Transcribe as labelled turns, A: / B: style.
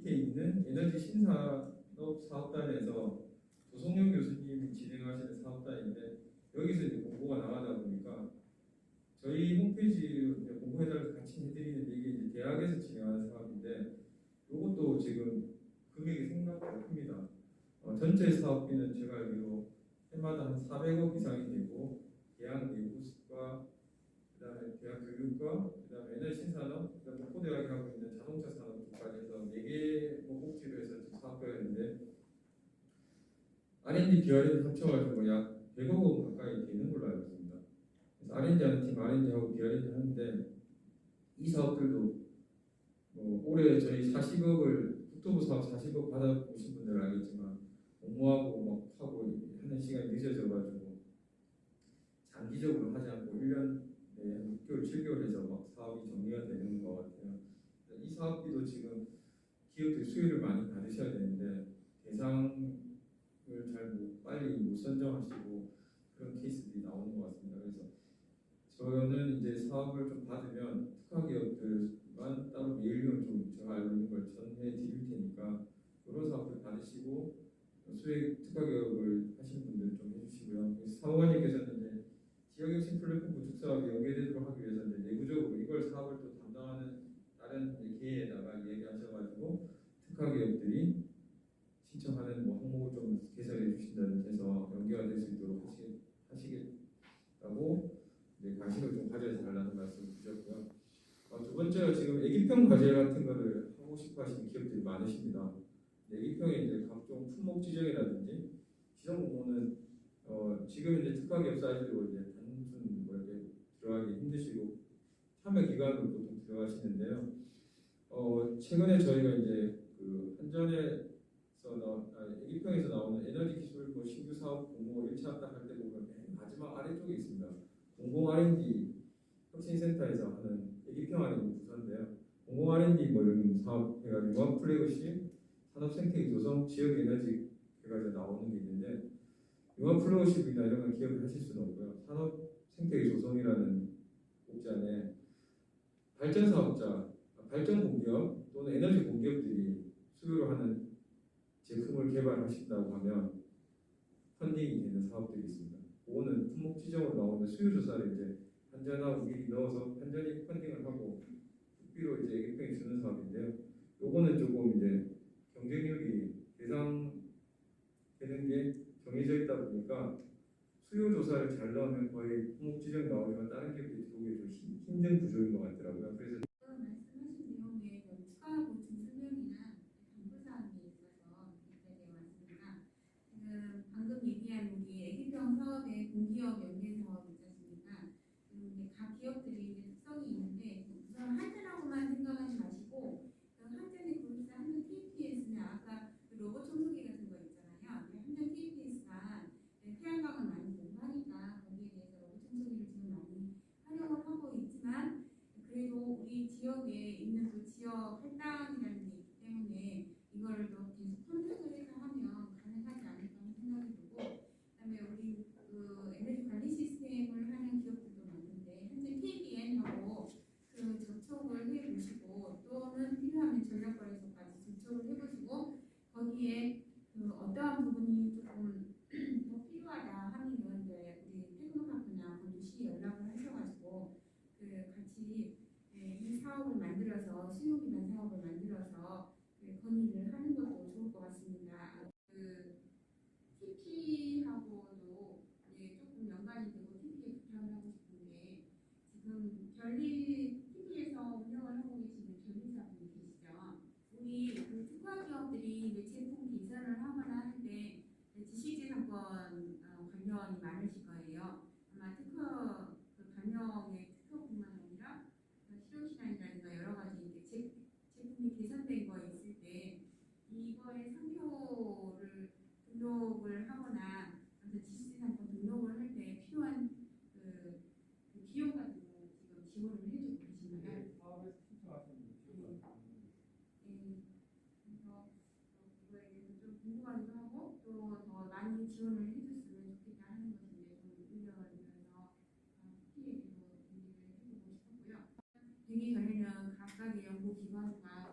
A: 밑에 있는 에너지 신산업 사업단에서 조성용 교수님이 진행하시는 사업단인데 여기서 이제 공고가 나가다 보니까 저희 홈페이지 이제 공고해달라고 같이 해드리는데 이게 이제 대학에서 진행하는 사업인데 이것도 지금 금액이 생각보다 큽니다. 어, 전체 사업비는 제가 알기로 해마다 한 400억 이상이 되고 대학 내부과 그다음에 대학 교육과 그다음에 에너지 신산업 그다음에 고대학이 하고 있는 자동차 산업 쪽까지 해서 4개 뭐 꼭지로 해서 지금 사업비가 있는데 R&D, BR&D 합쳐가지고 약 100억 원 가까이 되는 걸로 알고 있습니다. 그래서 R&D 하는 팀 R&D하고 BR&D 하는데 이 사업들도 뭐 올해 저희 40억을 국토부 사업 40억 받아보신 분들은 알겠지만 공모하고 막 하고 하는 시간이 늦어져가지고 장기적으로 하지 않고 1년 내에 한 6개월, 7개월 해서 막 사업이 정리가 되는 것 같아요. 이 사업비도 지금 기업들이 수혜를 많이 받으셔야 되는데 대상을 잘 못, 빨리 못 선정하시고 그런 케이스들이 나오는 것 같습니다. 그래서 저는 이제 사업을 좀 받으면 특화 기업들만 따로 메일링을 좀 제가 알고 있는 걸 전해 드릴 테니까 그런 사업들 받으시고 수혜 특화 기업을 하시는 분들 좀 해주시고요. 사무관님께서는 지역혁신 플랫폼 구축 사업에 연계되도록 하기 위해서 내부적으로 이걸 사업을 또 담당하는 다른 이제 계에다가 얘기하셔가지고 특화 기업들이 신청하는 뭐 항목을 좀 개설해 주신다는 해서 연계가 될 수 있도록 하시, 하시겠다고 이제 관심을 좀 가져달라는 말씀 주셨고요. 어, 두 번째가 지금 애기평 과제 같은 거를 하고 싶어 하시는 기업들이 많으십니다. 애기평에 이제 각종 품목 지정이라든지 지정 공모는 어, 지금 이제 특화 기업 사이즈로 이제 단순 뭐 이렇게 들어가기 힘드시고 참여 기간으로 보통 들어가시는데요. 어, 최근에 저희가 이제 그 한전에 아, 애기평에서 나오는 에너지 기술 뭐 신규 사업 공모 1차 딱 할 때 보면 맨 마지막 아래쪽에 있습니다. 공공 R&D 혁신센터에서 하는 애기평 R&D 부서인데요. 공공 R&D 뭐 이런 사업 해가지고 원 플래그십 산업 생태계 조성 지역 에너지 해가지고 나오는 게 있는데 융합 플로우십이나 이런 건 기업을 하실 수는 없고요. 산업 생태계 조성이라는 곡지안에 발전 사업자, 발전 공기업 또는 에너지 공기업들이 수요로 하는 제품을 개발하신다고 하면 펀딩이 되는 사업들이 있습니다. 그거는 품목 지정으로 나오는 수요 조사를 이제 한전하고 미리 넣어서 한전이 펀딩을 하고 국비로 이제 애기평이 주는 사업인데요. 요거는 조금 이제 경쟁률이 대상 되는 게 정해져 있다 보니까 수요 조사를 잘 넣으면 거의 품목 지정 나오지만 다른 기업들이 들어오기 좀 힘- 힘든 구조인 것 같더라고요. 그래서
B: 말씀하신 내용에 좀 추가 보충 설명이나 당부 사항이 있어서 기다려 왔습니다. 지금 방금 얘기한 우리 애기병 사업의 공기업 연계 사업 있지 않습니까? 각 기업들이 특성이 있는데 우선 한전하고만 생각하지 마시고 그 한전의 그룹사 한전 TPS는 아까 그 로봇 청소기 같은 거 있잖아요. 그 한전 TPS가 태양광을 많이 공부하니까 거기에 대해서 로봇 청소기를 지금 많이 활용을 하고 있지만 그래도 우리 지역에 있는 그 지역 할당이라는 게 있기 때문에 이거를 더 계속 컨택을 해서 하면 가능하지 않을까 하는 생각이 들고 그다음에 우리 그 에너지 관리 시스템을 하는 기업들도 많은데 현재 KBN하고 그 접촉을 해보시고 또는 필요하면 전략거래소까지 접촉을 해보시고 거기에 그 어떠한 부분이 조금 더 필요하다 하면은 이제 우리 테크노파크나 본주시 연락을 하셔가지고 그 같이 네, 이 사업을 만들어서 수요기반 사업을 만들어서 네, 건의를 하는 것도 좋을 것 같습니다. 그 TP하고도 예, 조금 연관이 되고 TP에 부탁을 하고 싶은데 지금 별리 TP에서 운영을 하고 계시는 변리사분이 계시죠. 우리 그 특화 기업들이 이제 제품 개선을 하거나 할때 지식재산권 어, 관련이 많으실 거예요. 아마 특허 그 반영의 특허뿐만 아니라 실효시간이라든가 여러 가지 이제 제, 제품이 개선된 거 있을 때 이거의 상표를 등록을 하거나 아무튼 지식재산권 등록을 할 때 필요한 그, 그 비용 같은 거 지금 지원을 해주고 계신가요?
A: 사업에서 신청하시는
B: 예, 그래서 어, 그거에 대해서 좀 궁금하기도 하고 또 더 많이 지원을 해줬으면 좋겠다 하는 것인데 좀 의견이어서 PP에도 얘기를 해보고 싶었고요. 되기 전에는 각각의 연구 기관과